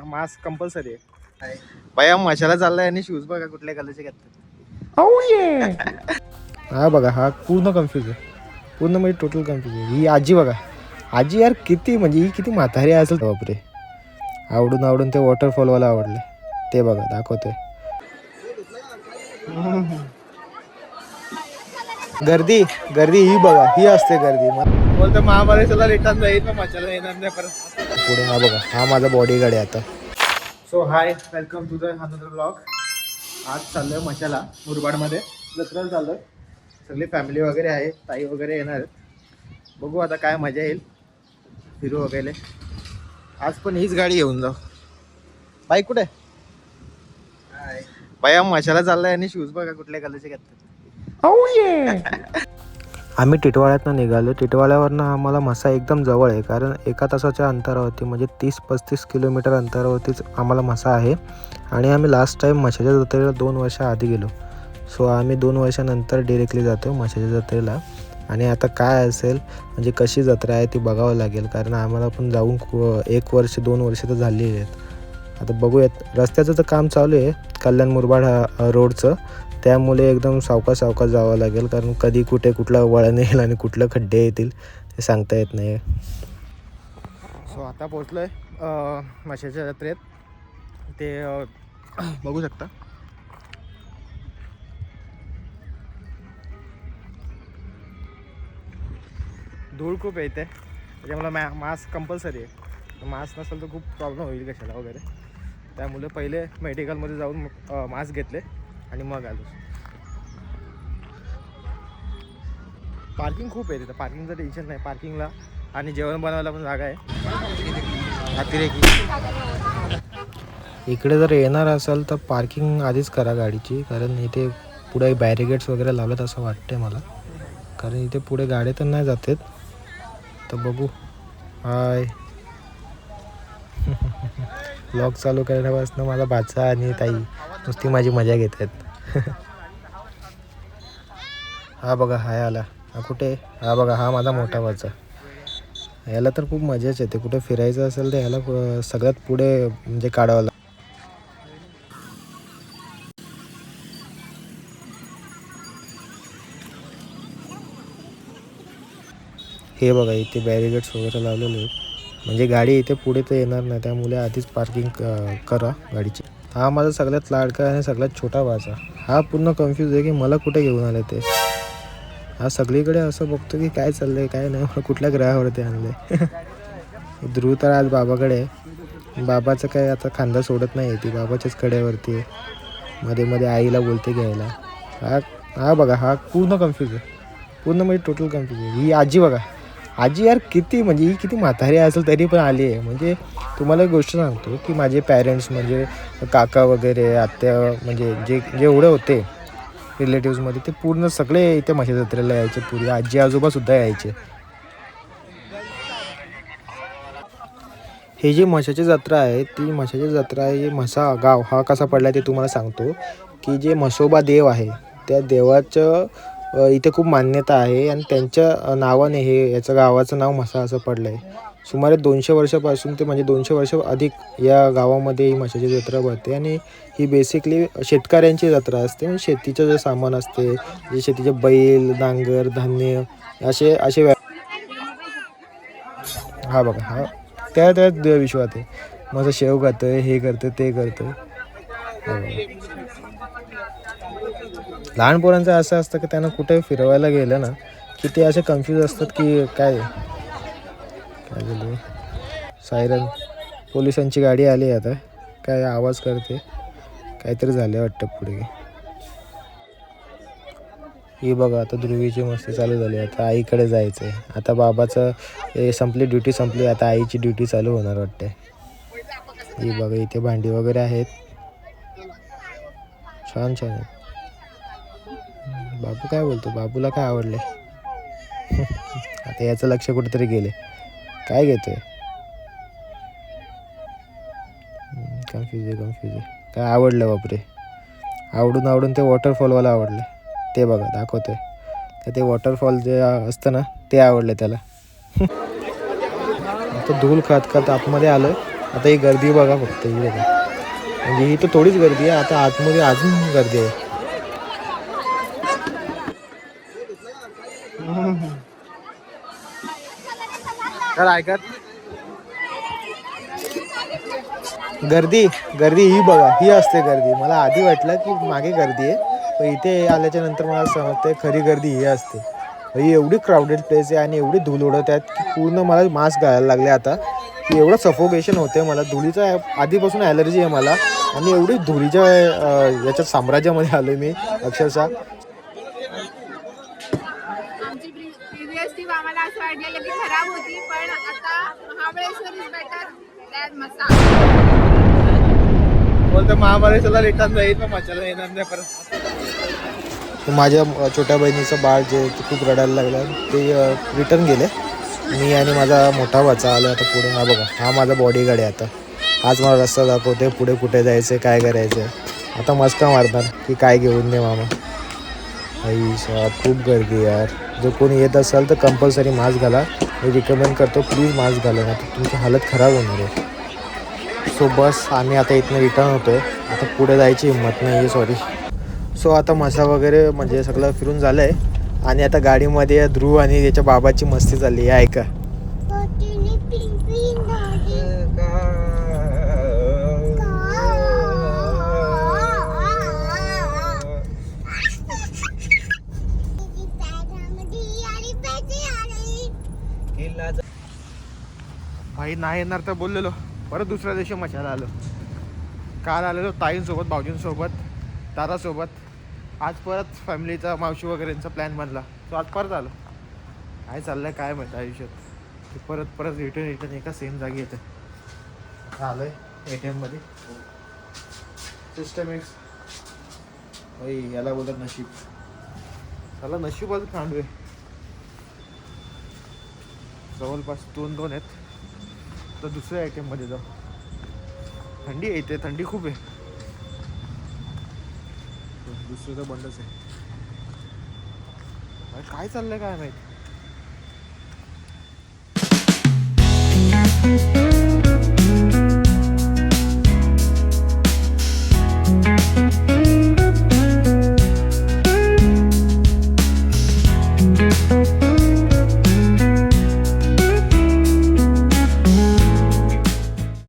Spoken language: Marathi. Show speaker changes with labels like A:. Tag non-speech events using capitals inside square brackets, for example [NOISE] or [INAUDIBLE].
A: मास्क कंपल्सरी आहे. बाया मशाला चाललाय आणि शूज बघा कुठल्या कलरचे घेतले [LAUGHS] हा बघा हा पूर्ण कन्फ्युज आहे. पूर्ण म्हणजे टोटल कन्फ्युज आहे. ही आजी बघा. आजी यार किती म्हणजे ही किती म्हातारी असेल. बापरे. आवडून आवडून ते वॉटरफॉलवाला आवडले. ते बघा दाखवतोय गर्दी गर्दी ही बघा ही असते गर्दी. बोलतो महाबळेश्वरला रिटर्न जाईल पण मच्छाला येणार नाही परत. पुढे हा बघा हा माझा बॉडी गाडी आता. So hi welcome to the another blog आज चाललोय मशाला मुरबाडमध्ये. जत्रेला चाललोय. सगळी फॅमिली वगैरे आहे ताई वगैरे येणार आहेत. बघू आता काय मजा येईल. फिरू वगैरे. आज पण हीच गाडी घेऊन जाऊ. बाईक कुठे? बाया मशाला चाललाय आणि शूज बघा कुठल्या कलरचे घेतले [LAUGHS] आम्ही टिटवाळ्यातनं निघालो. टिटवाळ्यावरनं आम्हाला मसा एकदम जवळ आहे कारण एका तासाच्या अंतरावरती म्हणजे तीस पस्तीस किलोमीटर अंतरावरतीच आम्हाला मसा आहे. आणि आम्ही लास्ट टाईम म्हशाच्या जत्रेला दोन वर्ष आधी गेलो. सो आम्ही दोन वर्षानंतर डिरेक्टली जातो म्हशाच्या जत्रेला. आणि आता काय असेल म्हणजे कशी जत्रा आहे ती बघावं लागेल कारण आम्हाला पण जाऊन एक वर्ष दोन वर्ष तर झालेली आहेत. आता बघूयात. रस्त्याचं तर काम चालू आहे कल्याण मुरबाड रोडचं. त्यामुळे एकदम सावका सावकाश जावं लागेल कारण कधी कुठे कुठला वळण येईल आणि कुठलं खड्डे येतील ते सांगता येत नाही सो आता पोचलो आहे माशाच्या जत्रेत. ते [CLEARS THROAT] बघू शकता. धूळ खूप येते त्याच्यामुळे मॅ मास्क कंपल्सरी आहे. म्हणजे मास्क नसेल तर खूप प्रॉब्लेम होईल कशाला वगैरे. त्यामुळे पहिले मेडिकलमध्ये जाऊन मास्क घेतले. आणि मग आलो. पार्किंग खूप आहे तिथं. पार्किंगचं टेन्शन नाही. पार्किंगला आणि जेवण बनवायला पण जागा आहे. अतिरेकी. इकडे जर येणार असाल तर पार्किंग आधीच करा गाडीची कारण इथे पुढे बॅरिगेड्स वगैरे लावलेत असं वाटतंय मला. कारण इथे पुढे गाड्या तर नाही जातात. तर बघू. हाय ब्लॉग [LAUGHS] चालू करण्यापासून मला बाचा आणि ताई नुसती माझी मजा घेत आहेत हा बघा हाय आला. हा कुठे? हा बघा हा माझा मोठा भाचा. याला तर खूप मजाच येते. कुठे फिरायचं असेल तर याला सगळ्यात पुढे म्हणजे काढावं लागतं. हे बघा इथे बॅरिगेड्स वगैरे लावलेले आहेत. म्हणजे गाडी इथे पुढे तर येणार नाही. त्यामुळे आधीच पार्किंग करा गाडीची. हा माझा सगळ्यात लाडका आणि सगळ्यात छोटा भाचा. हा पूर्ण कन्फ्यूज आहे की मला कुठे घेऊन आले ते? हा सगळीकडे असं बघतो की काय चाललं आहे काय नाही मला कुठल्या ग्रहावरती आणले [LAUGHS] ध्रुव तर आज बाबाकडे बाबाचं काय आता खांदा सोडत नाही ती बाबाच्याच कड्यावरती आहे. मध्ये मध्ये आईला बोलते घ्यायला. हा हा बघा हा पूर्ण कन्फ्यूज आहे. पूर्ण म्हणजे टोटल कन्फ्यूज आहे. ही आजी बघा. आजी यार किती म्हणजे ही किती म्हातारी असेल तरी पण आली आहे. म्हणजे तुम्हाला एक गोष्ट सांगतो की माझे पॅरेंट्स म्हणजे काका वगैरे आत्या म्हणजे जे जेवढे होते रिलेटिव्समध्ये ते पूर्ण सगळे इथे माझ्या जत्रेला यायचे. पूर्वी आजी आजोबासुद्धा यायचे. हे जी म्हशाची जत्रा आहे ती म्हशाची जत्रा आहे म्हसा गाव हा कसा पडला ते तुम्हाला सांगतो की जे म्हसोबा देव आहे त्या देवाचं इथे खूप मान्यता आहे आणि त्यांच्या नावाने हे याचं गावाचं नाव म्हसा असं पडलं आहे सुमारे दोनशे वर्षापासून ते म्हणजे दोनशे वर्ष अधिक या गावामध्ये ही म्हशाची जत्रा भरते आणि ही बेसिकली शेतकऱ्यांची जत्रा असते. आणि शेतीचं जे सामान असते जे शेतीचे बैल नांगर धान्य असे असे व्या- हा बघा हा. त्या त्या विश्वात आहे. माझं शेव खातं हे करतं ते करतं हो. लहान पोरांचं असं असतं की त्यांना कुठे फिरवायला गेलं ना की ते असे कन्फ्यूज असतात की काय? काय झालं सायरन पोलिसांची गाडी आली आहे आता. काय आवाज करते? काहीतरी झाले वाटतं पुढे. ही बघा आता ध्रुवीची मस्ती चालू झाली. आता आईकडे जायचं आहे आता बाबाचं हे संपली ड्युटी संपली. आता आईची ड्युटी चालू होणार वाटते ही बघा इथे भांडी वगैरे आहेत. छान छान आहेत. बाबू काय बोलतो? बाबूला काय आवडले [LAUGHS] आता याचं लक्ष कुठेतरी गेले काय घेतोय? कन्फ्युज आहे कन्फ्युज आहे. काय आवडलं बापरे? आवडून आवडून ते वॉटरफॉलवाला आवडलं ते बघा दाखवतोय. तर ते वॉटरफॉल जे असतं ना ते आवडलं त्याला. [LAUGHS] आता धूल खात खात आतमध्ये आलं आता ही गर्दी बघा फक्त ही म्हणजे ही तर थोडीच गर्दी आहे. आता आतमध्ये अजून गर्दी आहे. तर ऐकत. गर्दी गर्दी ही बघा ही असते गर्दी. मला आधी वाटलं की मागे गर्दी आहे पण इथे आल्याच्यानंतर मला समजते खरी गर्दी ही असते. ही एवढी क्राऊडेड प्लेस आहे आणि एवढी धूल उडत आहेत की पूर्ण मला मास्क घालायला लागले आता. की एवढं सफोकेशन होते मला. धुळीचा आधीपासून ॲलर्जी आहे मला. आणि एवढी धुळीच्या याच्यात साम्राज्यामध्ये आलो मी अक्षरशः
B: आमची प्रिव्हियस टीम आम्हाला असं वाटलेलं की खराब होती पण आता महाबळेश्वर इज बेटर दॅन मसा
C: बोलतो महाबळेश्वरला रिटर्न जाईल पण मच्छाला येणार नाही परत.
A: माझ्या छोट्या बहिणीचं बाळ जे ते खूप रडायला लागलं. ते रिटर्न गेले. मी आणि माझा मोठा भाचा आलो आता पुढे. हा बघा हा माझा बॉडी गाडी आता. हाच मला रस्ता दाखवते पुढे कुठे जायचं काय करायचं आता मस्का मारणार की काय घेऊन दे मामा. आई साहेब खूप गर्दी यार. जर कोणी येत असाल तर कंपल्सरी मास्क घाला. मी रिकमेंड करतो प्लीज मास्क घाला ना तुमची हालत खराब होणार आहे. सो बस आम्ही आता इथनं रिटर्न होतोय. आता पुढे जायची हिंमत नाही आहे सॉरी सो आता मसा वगैरे म्हणजे सगळं फिरून झालं आहे आणि आता गाडीमध्ये ध्रुव आणि त्याच्या बाबाची मस्ती चालली आहे ऐका. ताई नाही येणार तर बोललेलो. परत दुसऱ्या दिवशी मशाला आलो. काल आलेलो ताईंसोबत भाऊजींसोबत दादासोबत. आज परत फॅमिलीचा मावशी वगैरेंचा प्लॅन बनला. तो आज परत आलो. काय चाललं आहे काय माहिती आयुष्यात. ते परत परत रिटर्न रिटर्न एका सेम जागी येतं. आलो आहे ए टी एममध्ये सिस्टम एक्स भाई याला बोलत नशीब. त्याला नशीबच खांडू आहे जवळपास दोन दोन आहेत. तर दुसऱ्या आयटेममध्ये जाऊ. थंडी येते थंडी खूप आहे. दुसरं तर बंदच आहे. काय चाललंय काय माहिती?